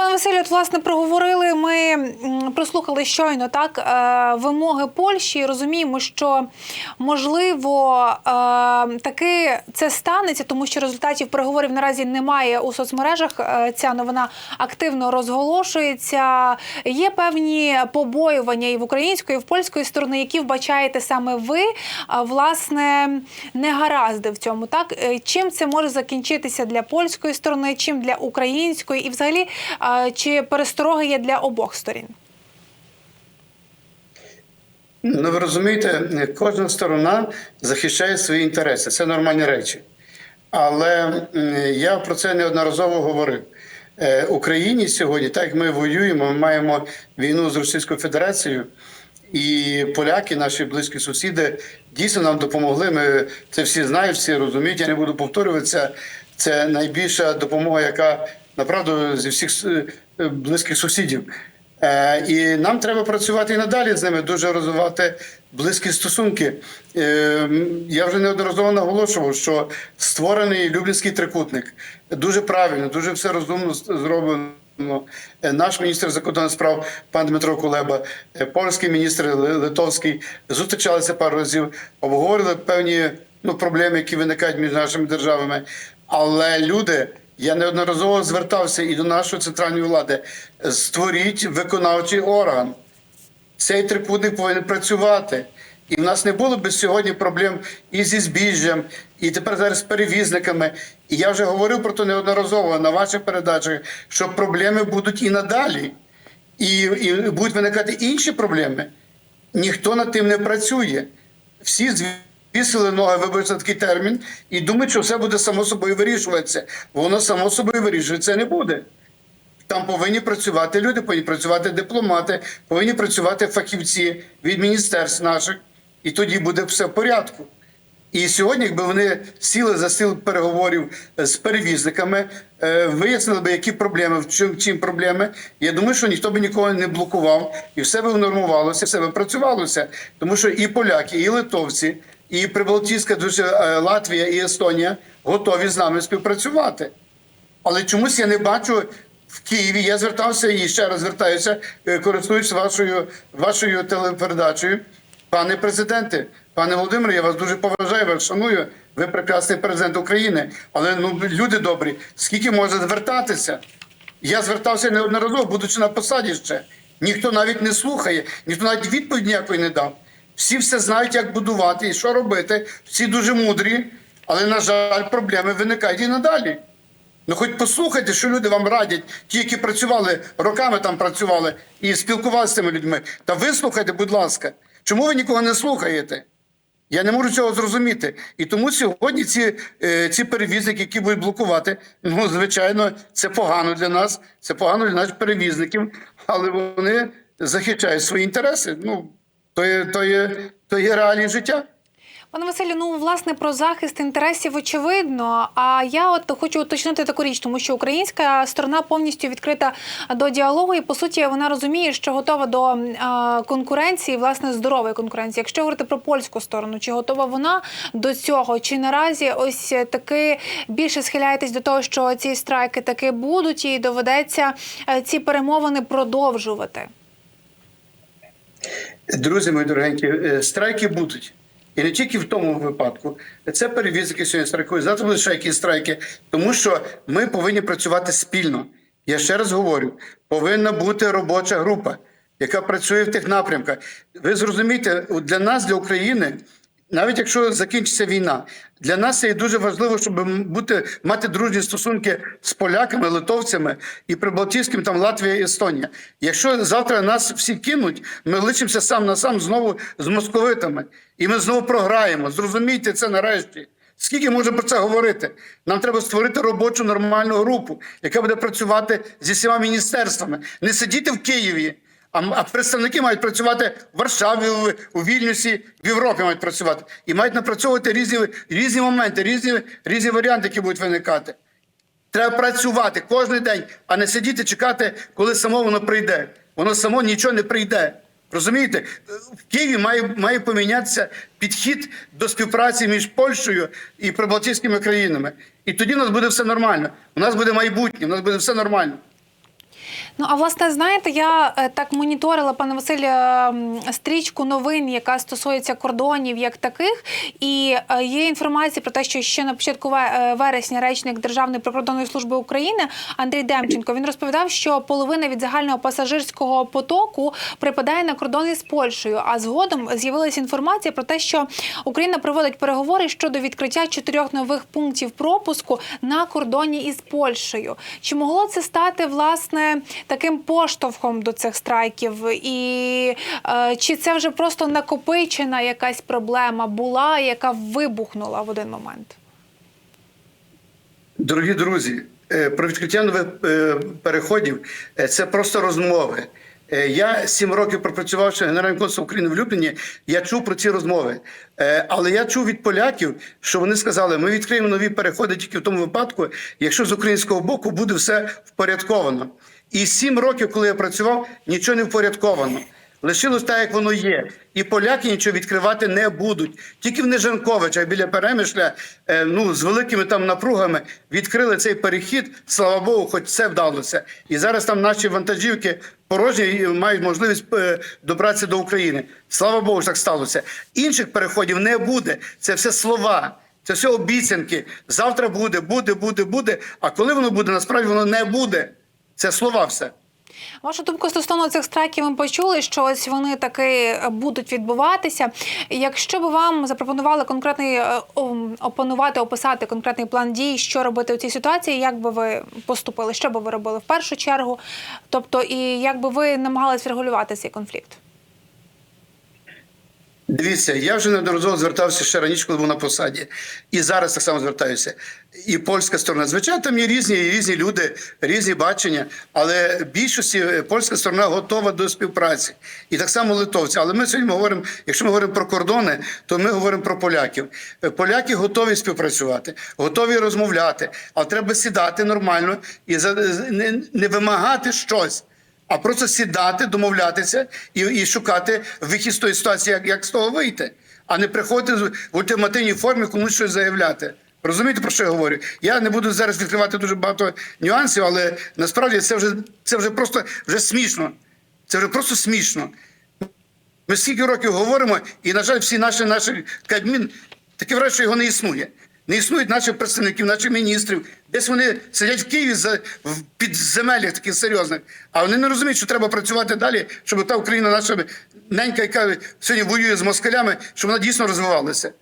Пане Василю, от, власне, проговорили. Ми прослухали щойно так е, вимоги Польщі. Розуміємо, що можливо е, таки це станеться, тому що результатів переговорів наразі немає у соцмережах. Е, Ця новина активно розголошується. Є певні побоювання і в української, і в польської сторони, які вбачаєте саме ви. Власне, негаразди в цьому. Так чим це може закінчитися для польської сторони, чим для української, і взагалі чи перестороги є для обох сторін? Ну, ви розумієте, кожна сторона захищає свої інтереси. Це нормальні речі. Але я про це неодноразово говорив. Е, Україні сьогодні, так як ми воюємо, ми маємо війну з Російською Федерацією, і поляки, наші близькі сусіди, дійсно нам допомогли. Ми це всі знають, всі розуміють. Я не буду повторюватися. Це найбільша допомога, яка направду зі всіх е, близьких сусідів. Е, І нам треба працювати і надалі з ними, дуже розвивати близькі стосунки. Е, Я вже неодноразово наголошував, що створений Люблінський трикутник дуже правильно, дуже все розумно зроблено. Е, Наш міністр закордонних справ пан Дмитро Кулеба, е, польський міністр Литовський зустрічалися пару разів, обговорили певні ну, проблеми, які виникають між нашими державами. Але люди, я неодноразово звертався і до нашої центральної влади. Створіть виконавчий орган. Цей трикутник повинен працювати. І в нас не було б сьогодні проблем і зі збіжжям, і тепер зараз з перевізниками. І я вже говорив про це неодноразово на ваших передачах, що проблеми будуть і надалі, і, і будуть виникати інші проблеми. Ніхто над тим не працює. Всі звісили ноги, вибачте такий термін, і думають, що все буде само собою вирішуватися. Воно само собою вирішується не буде. Там повинні працювати люди, повинні працювати дипломати, повинні працювати фахівці від міністерств наших, і тоді буде все в порядку. І сьогодні, якби вони сіли за стіл переговорів з перевізниками, е, вияснили би, які проблеми, в чим, чим проблеми. Я думаю, що ніхто би нікого не блокував, і все би нормувалося, все би працювалося. Тому що і поляки, і литовці, і Прибалтійська е, Латвія і Естонія готові з нами співпрацювати. Але чомусь я не бачу в Києві. Я звертався і ще раз звертаюся, е, користуючись вашою, вашою телепередачею. Пане президенте, пане Володимире, я вас дуже поважаю, вас шаную. Ви прекрасний президент України. Але ну люди добрі, скільки може звертатися? Я звертався неодноразово, будучи на посаді ще. Ніхто навіть не слухає, ніхто навіть відповідь ніякої не дав. Всі все знають, як будувати і що робити. Всі дуже мудрі, але, на жаль, проблеми виникають і надалі. Ну, хоч послухайте, що люди вам радять, ті, які працювали роками там працювали і спілкувалися з цими людьми. Та вислухайте, будь ласка, чому ви нікого не слухаєте? Я не можу цього зрозуміти. І тому сьогодні ці, е, ці перевізники, які будуть блокувати, ну звичайно, це погано для нас, це погано для наших перевізників, але вони захищають свої інтереси. Ну то є, то є, то є реалії життя. Пане Василю, ну власне про захист інтересів очевидно. А я от хочу уточнити таку річ, тому що українська сторона повністю відкрита до діалогу, і по суті вона розуміє, що готова до конкуренції, власне, здорової конкуренції. Якщо говорити про польську сторону, чи готова вона до цього? Чи наразі ось таки більше схиляєтесь до того, що ці страйки таки будуть, і доведеться е, ці перемовини продовжувати? Друзі мої дорогенькі, е, страйки будуть. І не тільки в тому випадку. Це перевізники сьогодні страйкують, завтра будуть ще якісь страйки, тому що ми повинні працювати спільно. Я ще раз говорю: повинна бути робоча група, яка працює в тих напрямках. Ви зрозумієте, для нас, для України, навіть якщо закінчиться війна, для нас є дуже важливо, щоб бути мати дружні стосунки з поляками, литовцями і прибалтійським там Латвія і Естонія. Якщо завтра нас всі кинуть, ми лишимося сам на сам знову з московитами, і ми знову програємо. Зрозумійте це нарешті. Скільки можна про це говорити? Нам треба створити робочу нормальну групу, яка буде працювати зі всіма міністерствами, не сидіти в Києві. А, а представники мають працювати в Варшаві, у Вільнюсі, в Європі мають працювати і мають напрацьовувати різні, різні моменти, різні, різні варіанти, які будуть виникати. Треба працювати кожен день, а не сидіти, чекати, коли само воно прийде. Воно само нічого не прийде. Розумієте, в Києві має, має помінятися підхід до співпраці між Польщею і прибалтійськими країнами. І тоді у нас буде все нормально. У нас буде майбутнє, у нас буде все нормально. Ну а власне, знаєте, я е, так моніторила, пане Василь, е, стрічку новин, яка стосується кордонів як таких, і е, є інформація про те, що ще на початку е, вересня речник Державної прикордонної служби України Андрій Демченко він розповідав, що половина від загального пасажирського потоку припадає на кордони з Польщею. А згодом з'явилася інформація про те, що Україна проводить переговори щодо відкриття чотирьох нових пунктів пропуску на кордоні із Польщею. Чи могло це стати власне таким поштовхом до цих страйків? І е, чи це вже просто накопичена якась проблема була, яка вибухнула в один момент? Дорогі друзі, е, про відкриття нових е, переходів це просто розмови. Я сім років пропрацювавши генеральним консулом України в Любліні, я чув про ці розмови. Але я чув від поляків, що вони сказали, ми відкриємо нові переходи тільки в тому випадку, якщо з українського боку буде все впорядковано. І сім років, коли я працював, нічого не впорядковано. Лишилось так, як воно є. І поляки нічого відкривати не будуть. Тільки в Нежанковичах біля Перемишля, е, ну, з великими там напругами відкрили цей перехід. Слава Богу, хоч це вдалося. І зараз там наші вантажівки порожні і мають можливість е, добратися до України. Слава Богу, так сталося. Інших переходів не буде. Це все слова. Це все обіцянки. Завтра буде, буде, буде, буде. А коли воно буде, насправді воно не буде. Це слова все. Вашу думку стосовно цих страйків ми почули, що ось вони таки будуть відбуватися. Якщо б вам запропонували конкретний е, опанувати, описати конкретний план дій, що робити у цій ситуації, як би ви поступили? Що би ви робили в першу чергу? Тобто, і як би ви намагались врегулювати цей конфлікт? Дивіться, я вже неодноразово звертався ще раніше, коли був на посаді, і зараз так само звертаюся. І польська сторона. Звичайно, там є різні різні люди, різні бачення, але більшості е, польська сторона готова до співпраці. І так само литовці. Але ми сьогодні говоримо, якщо ми говоримо про кордони, то ми говоримо про поляків. Е, Поляки готові співпрацювати, готові розмовляти, але треба сідати нормально і не вимагати щось а просто сідати, домовлятися і, і шукати вихід з тої ситуації, як, як з того вийти, а не приходити в ультимативній формі комусь щось заявляти. Розумієте, про що я говорю? Я не буду зараз відкривати дуже багато нюансів, але насправді це вже це вже просто вже смішно. Це вже просто смішно. Ми скільки років говоримо, і, на жаль, всі наші наші Кабмін таке враження, що його не існує. Не існують наших представників, наших міністрів. Десь вони сидять в Києві за в підземеллях таких серйозних. А вони не розуміють, що треба працювати далі, щоб та Україна наша ненька, яка сьогодні воює з москалями, щоб вона дійсно розвивалася.